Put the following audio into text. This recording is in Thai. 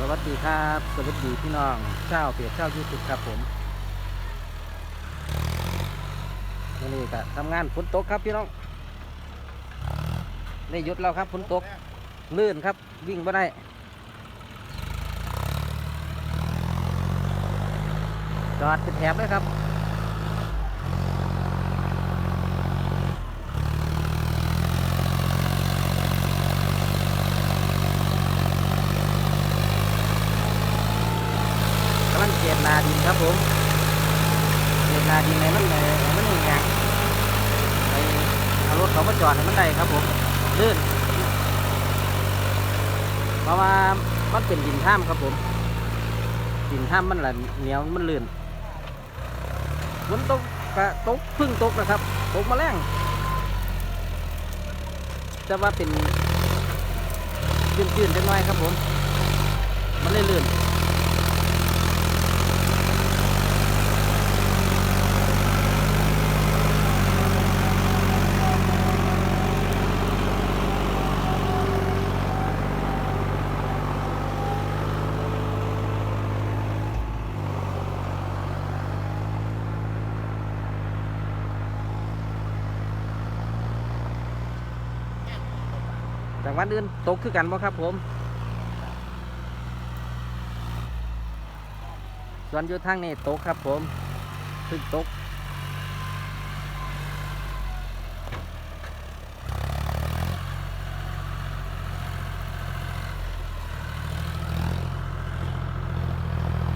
สวัสดีครับ สวัสดีพี่น้องเจ้าเปียกเจ้ายูทูบครับผมวันนี้ก็ทำงานฝนตกครับพี่น้องได้ยุดแล้วครับฝนตกลื่นครับวิ่งไม่ได้จอดเป็นแถบเลยครับียนนาดินครับผมเกียนนาดินในมันเลยมันนี่ไงไปเอารถเขามาจอดให้มันได้ครับผมลื่นเพราะว่ามันเป็นดินท่ามครับผมดินท่ามมันแหละเหนียวมันลื่นฝนตกกะตกพึ่งตกนะครับตกมาแรงจะว่าเป็นจืดๆจังหน่อยครับผม มันเลยลื่น จากวันอื่นตกคือกันบ่ครับผม ส่วนอยู่ทางนี้ตกครับผม ซึ่งตก